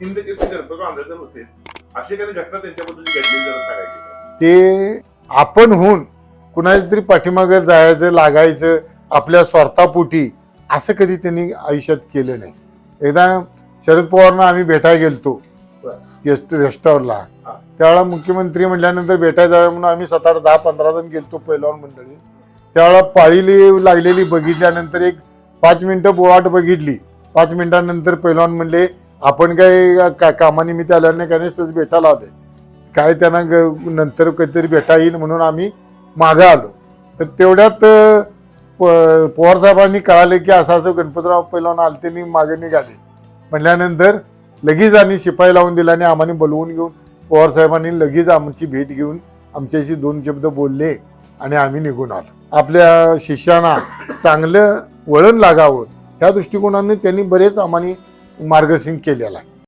हिंद केसरी होते अशी काही घटना त्यांच्याबद्दल घडली जरा सांगायची? ते आपण होऊन कुणाच्या तरी पाठीमागे जायचं लागायचं आपल्या स्वार्थापोटी असं कधी त्यांनी आयुष्यात केलं नाही एकदा शरद पवारना आम्ही भेटायला गेलतो. गेस्ट रेस्टॉरला. त्यावेळेला मुख्यमंत्री म्हटल्यानंतर भेटायला जावं म्हणून आम्ही सात आठ दहा पंधरा जण गेलतो पहिलवान मंडळी त्यावेळेला पाळीली लागलेली बघितल्यानंतर एक पाच मिनिटं वाट बघितली पाच मिनिटांनंतर पहिलवान म्हणले आपण काही का कामानिमित्त आल्या नाही काही सहज भेटायला आले काय त्यांना ग- नंतर कधीतरी भेटा येईल म्हणून आम्ही मागं आलो. तर तेवढ्यात प- पवार साहेबांनी कळाले की असं असं गणपतराव पहिला आले त्यांनी मागे निघाले. म्हटल्यानंतर लगेच आणि शिपाई लावून दिला आणि आम्हाला बोलवून घेऊन पवार साहेबांनी लगेच आमची भेट घेऊन आमच्याशी दोन शब्द बोलले आणि आम्ही निघून आलो. आपल्या शिष्यांना चांगलं वळण लागावं ह्या दृष्टिकोनाने त्यांनी बरेच आम्हाला मार्गदर्शन केलेलं आहे.